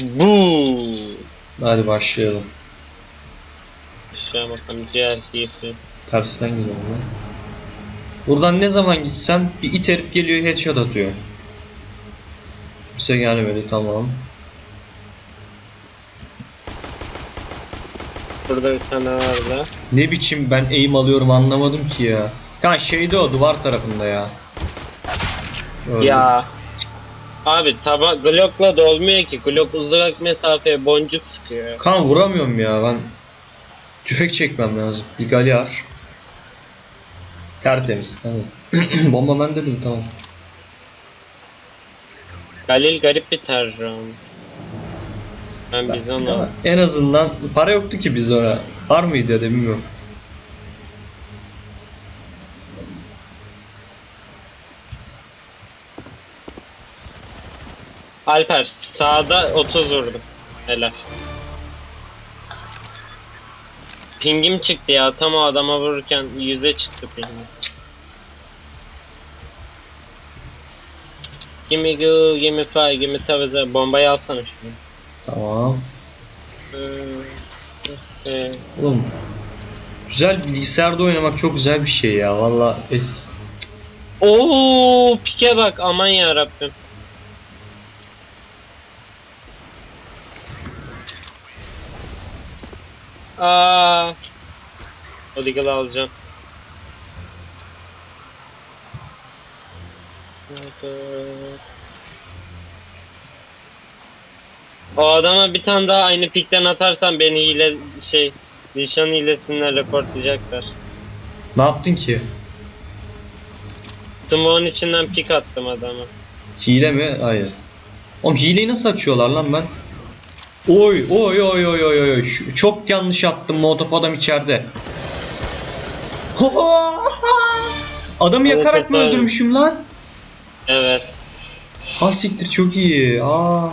Bu. Hadi başlayalım. Aşağı bakalım diğer keyfi. Tersten gidiyorum lan. Buradan ne zaman gitsem bir it herif geliyor headshot atıyor. Bize gelmedi tamam. Burada bir tane vardı. Ne biçim ben aim alıyorum anlamadım ki ya. Kan şeyde o duvar tarafında ya. Öyle. Ya. Abi taba Glock'la da olmuyor ki. Glock uzak mesafeye boncuk sıkıyor. Kan vuramıyorum ya ben. Tüfek çekmem lazım. Bir galyar. Tertemiz tamam. Bomba ben dedim tamam. Galil garip bir olmuş. Ben biz Ama onu en azından para yoktu ki biz ona. Var mıydı ya da bilmiyorum. Alper sağda 30 vurdum. Helal. Pingim çıktı ya tam o adama vururken 100'e çıktı pingim. Gimme go, gimme fire, gimme tavize. Bombayı alsana şimdi. Tamam. Ee, e, Oğlum güzel bilgisayarda oynamak çok güzel bir şey ya valla es. Oo, pike bak aman ya Rabbim. Aa. Deagle'ı alacağım. O adama bir tane daha aynı pikten atarsan beni hile şey nişan hilesinden reportlayacaklar. Ne yaptın ki? Smoke'un içinden pik attım adama. Hile mi? Hayır. Oğlum hileyi nasıl açıyorlar lan ben? Oy oy oy oy oy oy. Çok yanlış attım Molotov adam içeride. Adamı yakarak mı öldürmüşüm lan? Evet. Ha siktir çok iyi. Aa.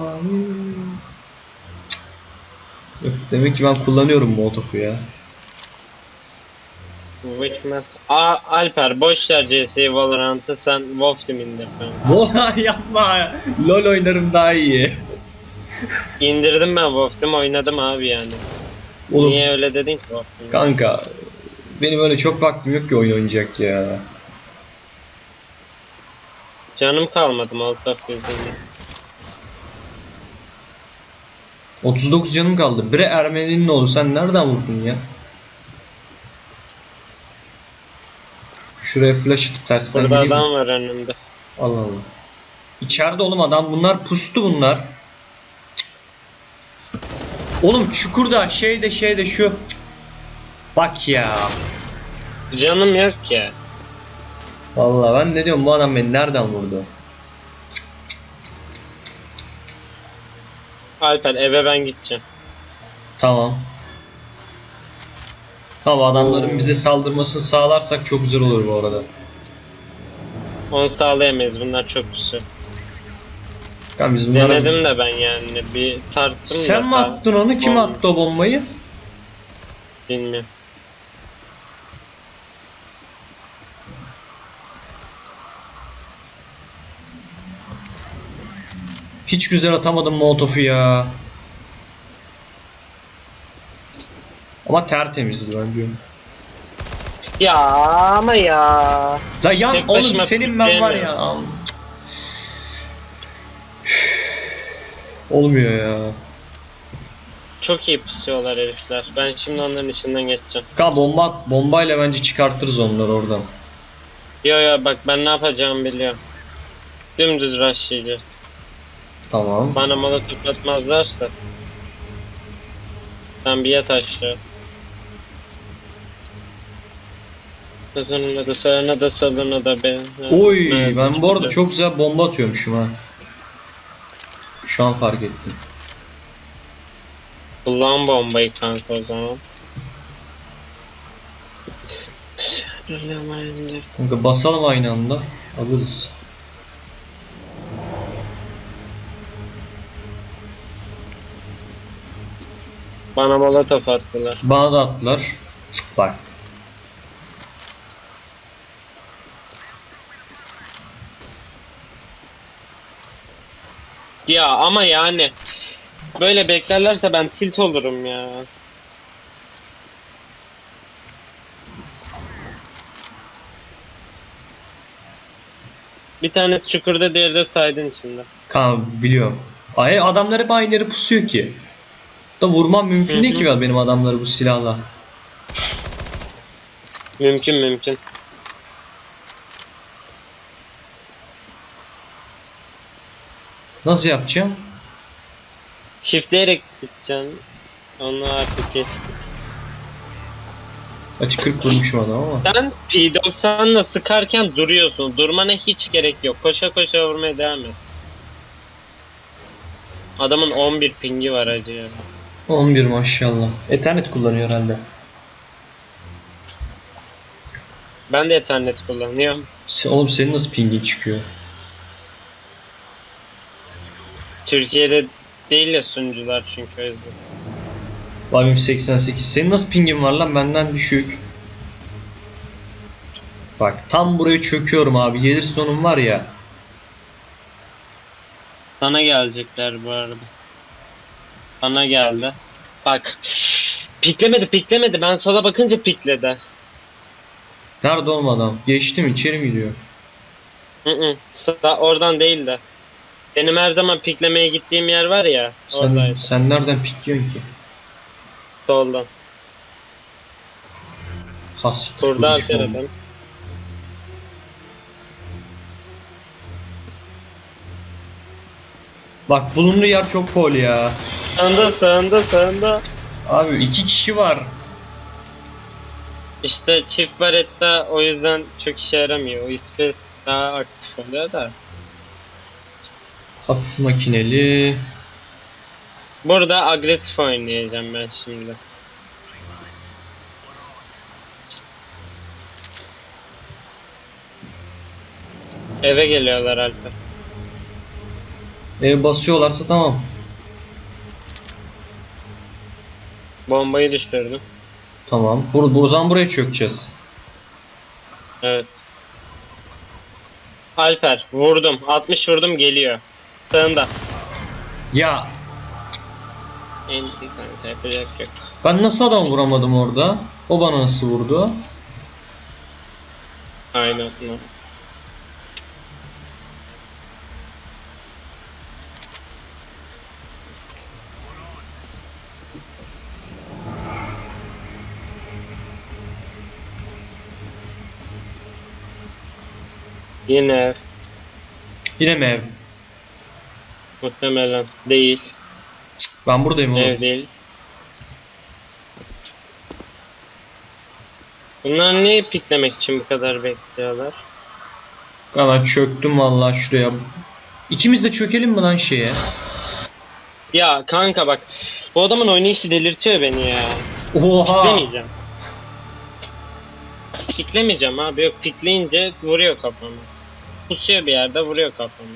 Demek ki ben kullanıyorum Molotov'u ya. Which must... Aa, Alper boş ver CS'yi Valorant'ı sen Wolf kanka. Oha yapma. LoL oynarım daha iyi. İndirdim ben Wolf Team oynadım abi yani. Oğlum Niye öyle dedin ki Wolf Team? kanka benim öyle çok vaktim yok ki oyun oynayacak ya. Canım kalmadı Molotov yüzünden. 39 canım kaldı. Bre Ermeni'nin oğlu sen nereden vurdun ya? Şuraya flash atıp tersten Burada adam var önümde. Allah Allah. İçeride oğlum adam bunlar pustu bunlar. Oğlum çukurda şeyde şeyde şu Cık. Bak ya. Canım yok ya. Vallahi ben ne diyorum bu adam beni nereden vurdu? Alper eve ben gideceğim. Tamam. Tamam adamların bize saldırmasını sağlarsak çok güzel olur bu arada. Onu sağlayamayız bunlar çok güçlü. Kan biz bunlara... Denedim de ben yani bir tarttım da. Sen mi ta- attın onu? Kim Olmadı. attı o bombayı? Bilmiyorum. Hiç güzel atamadım Molotov'u ya. Ama tertemizdi bence. Ya ama ya. La yan Tek oğlum senin ben var ya. pikleyemiyorum. Olmuyor ya. Çok iyi pusuyorlar herifler. Ben şimdi onların içinden geçeceğim. Ka bomba bombayla bence çıkartırız onları oradan. Yo yo bak ben ne yapacağımı biliyorum. Dümdüz rushlayacağız. Tamam. Bana molotof atmazlarsa. Sen bir yat aşağı. Sözünü da sağına da soluna da be. Oy Evet, ben bu arada çok güzel bomba atıyormuşum ha. Şu an fark ettim. Kullan bombayı kanka o zaman. Kanka basalım aynı anda. Alırız. Bana molotof attılar. Bana da attılar. Cık, bak. Ya ama yani Böyle beklerlerse ben tilt olurum ya. Bir tanesi çukurda diğeri de saydın içinde. Kanka biliyorum. Ay adamlar hep aynı yere pusuyor ki. Da vurmam mümkün Hı değil hı. ki ben benim adamları bu silahla. Mümkün mümkün. Nasıl yapacağım? Shiftleyerek gideceksin. Onu artık geç. Açık 40 vurmuşum adam ama. Sen P90'la sıkarken duruyorsun. Durmana hiç gerek yok. Koşa koşa vurmaya devam et. Adamın 11 pingi var acı ya. 11 maşallah. Ethernet kullanıyor herhalde. Ben de Ethernet kullanıyorum. Se- Oğlum senin nasıl pingin çıkıyor? Türkiye'de değil ya sunucular çünkü o yüzden. Volume 88. Senin nasıl pingin var lan benden düşük. Bak tam buraya çöküyorum abi. Gelir sonum var ya. Sana gelecekler bu arada. Sana geldi. Bak. Piklemedi piklemedi. Ben sola bakınca pikledi. Nerede oğlum adam? Geçti mi? İçeri mi gidiyor? Hı hı. Sağ- Oradan değil de. Benim her zaman piklemeye gittiğim yer var ya. Sen, Oradaydı. sen nereden pikliyorsun ki? Soldan. Hasik. Turda Alper adam. Bak bulunduğu yer çok foul ya. Sağında sağında sağında. Abi iki kişi var. İşte çift baretta o yüzden çok işe yaramıyor. O daha aktif oluyor da. Hafif makineli. Burada agresif oynayacağım ben şimdi. Eve geliyorlar Alper. Ev basıyorlarsa tamam. Bombayı düşürdüm. Tamam. Bur bu o zaman buraya çökeceğiz. Evet. Alper vurdum. 60 vurdum geliyor. Sağında. Ya En iyi kanka yapacak yok. ben nasıl adam vuramadım orada? O bana nasıl vurdu? Aynen. Yine ev. Yine mi ev? Muhtemelen değil. Ben buradayım oğlum. Ev değil. Bunlar niye piklemek için bu kadar bekliyorlar? Hemen çöktüm vallahi şuraya. İkimiz de çökelim mi lan şeye? Ya kanka bak bu adamın oynayışı delirtiyor beni ya. Oha! Piklemeyeceğim. Piklemeyeceğim abi yok pikleyince vuruyor kafamı. Pusuyor bir yerde vuruyor kafamı.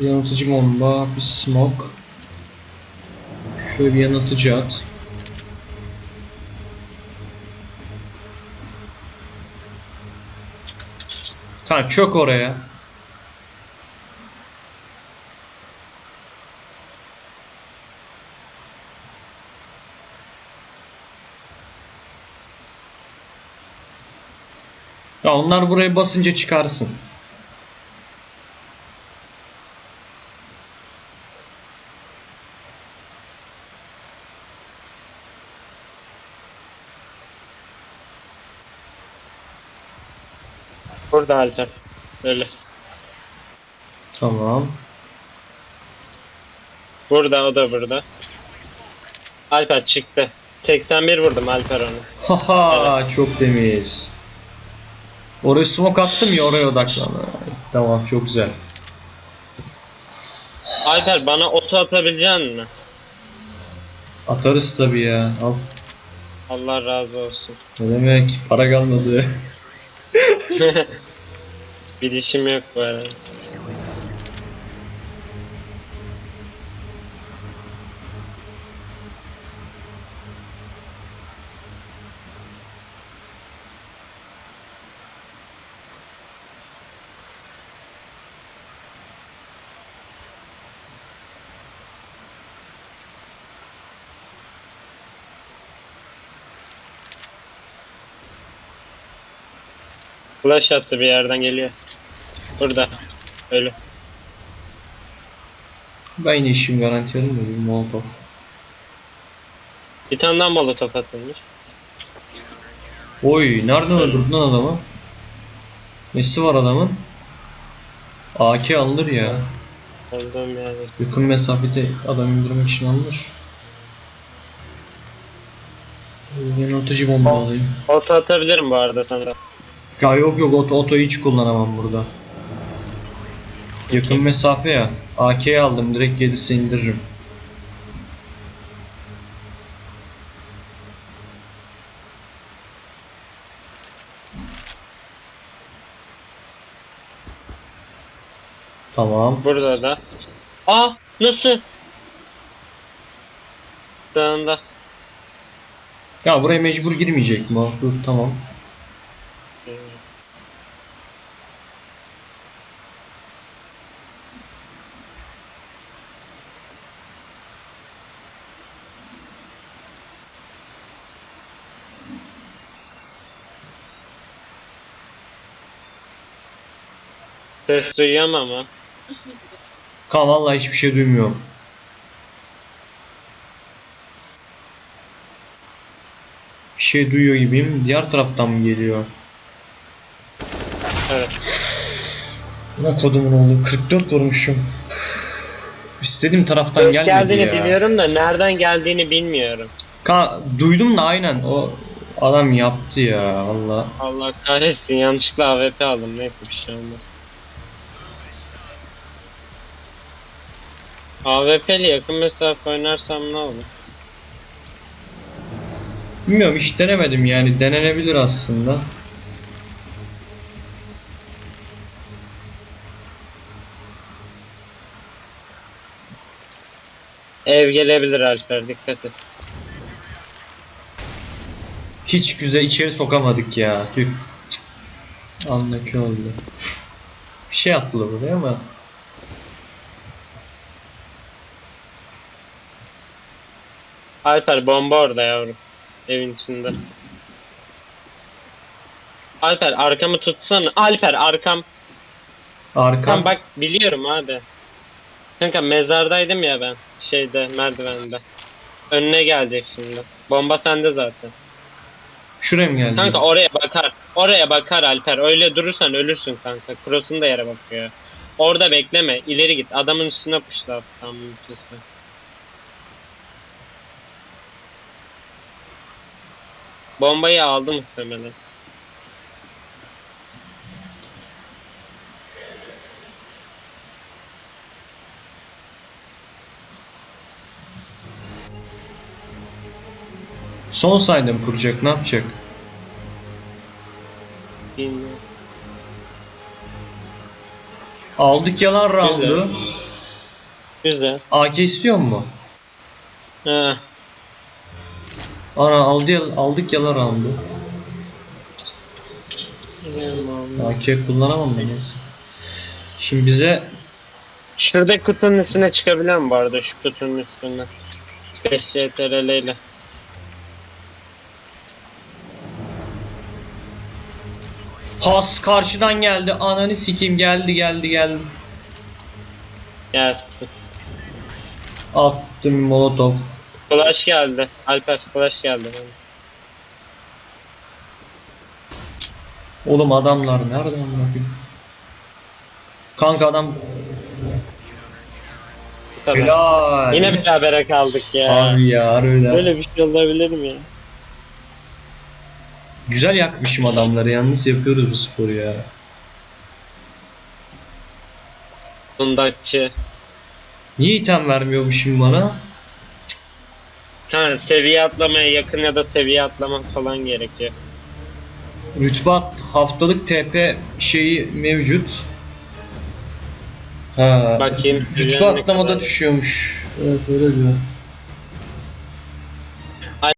Yanıltıcı bomba, bir smoke. Şöyle bir yanıltıcı at. Kanka çök oraya. Ya onlar buraya basınca çıkarsın. Burada Alper. Öyle. Tamam. Burada o da burada. Alper çıktı. 81 vurdum Alper onu. Haha çok temiz. Oraya smoke attım ya oraya odaklan. Tamam çok güzel. Alper bana oto atabilecek mi? Atarız tabii ya. Al. Allah razı olsun. Ne demek? Para kalmadı. Bir dişim yok bu arada. Flash attı bir yerden geliyor. Burada. Öyle. Ben yine işim garanti alayım da bir Molotov. Bir tane daha molotof atılmış. Oy nereden öldürdün lan adamı? Nesi var adamın? AK alınır ya. Olduğum yerde. Yakın mesafede adam indirmek için alınır. Yanıltıcı bomba alayım. Auto atabilirim bu arada sana. Ya yok yok oto, otoyu hiç kullanamam burada. Yakın mesafe ya. AK'yi aldım direkt gelirse indiririm. Tamam. Burada da. Aa nasıl? Sağında. Ya buraya mecbur girmeyecek mi? Dur tamam. Ses duyuyorum ama. Kan vallahi hiçbir şey duymuyorum. Bir şey duyuyor gibiyim. Diğer taraftan mı geliyor? Evet. Ne kodumun oğlu 44 vurmuşum. İstediğim taraftan Ses gelmedi geldiğini ya. biliyorum da nereden geldiğini bilmiyorum. Ka duydum da aynen o adam yaptı ya Allah. Allah kahretsin yanlışlıkla AWP aldım neyse bir şey olmaz. AWP'li yakın mesafe oynarsam ne olur? Bilmiyorum hiç denemedim yani denenebilir aslında. Ev gelebilir Alper dikkat et. Hiç güzel içeri sokamadık ya. Tüh. Anlaki oldu. Bir şey attılar buraya ama Alper bomba orada yavrum. Evin içinde. Alper arkamı tutsana. Alper arkam. arkam Tam bak biliyorum abi. Kanka mezardaydım ya ben. Şeyde merdivende. Önüne gelecek şimdi. Bomba sende zaten. şuraya mı geldi? Kanka oraya bakar. Oraya bakar Alper. Öyle durursan ölürsün kanka. Cross'un da yere bakıyor. Orada bekleme. İleri git. Adamın üstüne puşla. Tam mümkünse. Bombayı aldı muhtemelen. Son sayda mı kuracak ne yapacak? Bilmiyorum. Aldık yalan roundu. Güzel. AK istiyor mu? Ha. Ana aldı, aldık yalan roundu. AK kullanamam ben neyse. Şimdi bize Şurada kutunun üstüne çıkabiliyor mu bu arada şu kutunun üstüne? 5 CTRL ile. pas karşıdan geldi. Ananı sikeyim geldi geldi geldi. Gelsin. Attım molotov. Flash geldi. Alper flash geldi. Oğlum adamlar nereden bakayım? Kanka adam Bu kadar. helal. Yine berabere kaldık ya. Abi ya harbiden. Böyle bir şey olabilir mi ya? Güzel yakmışım adamları yalnız yapıyoruz bu sporu ya. Bundakçı. Niye item vermiyormuşum bana? Ha seviye atlamaya yakın ya da seviye atlamak falan gerekiyor. Rütbe at- haftalık TP şeyi mevcut. Ha. Bakayım, Rütbe düzenli atlamada kadar. düşüyormuş. Evet öyle diyor.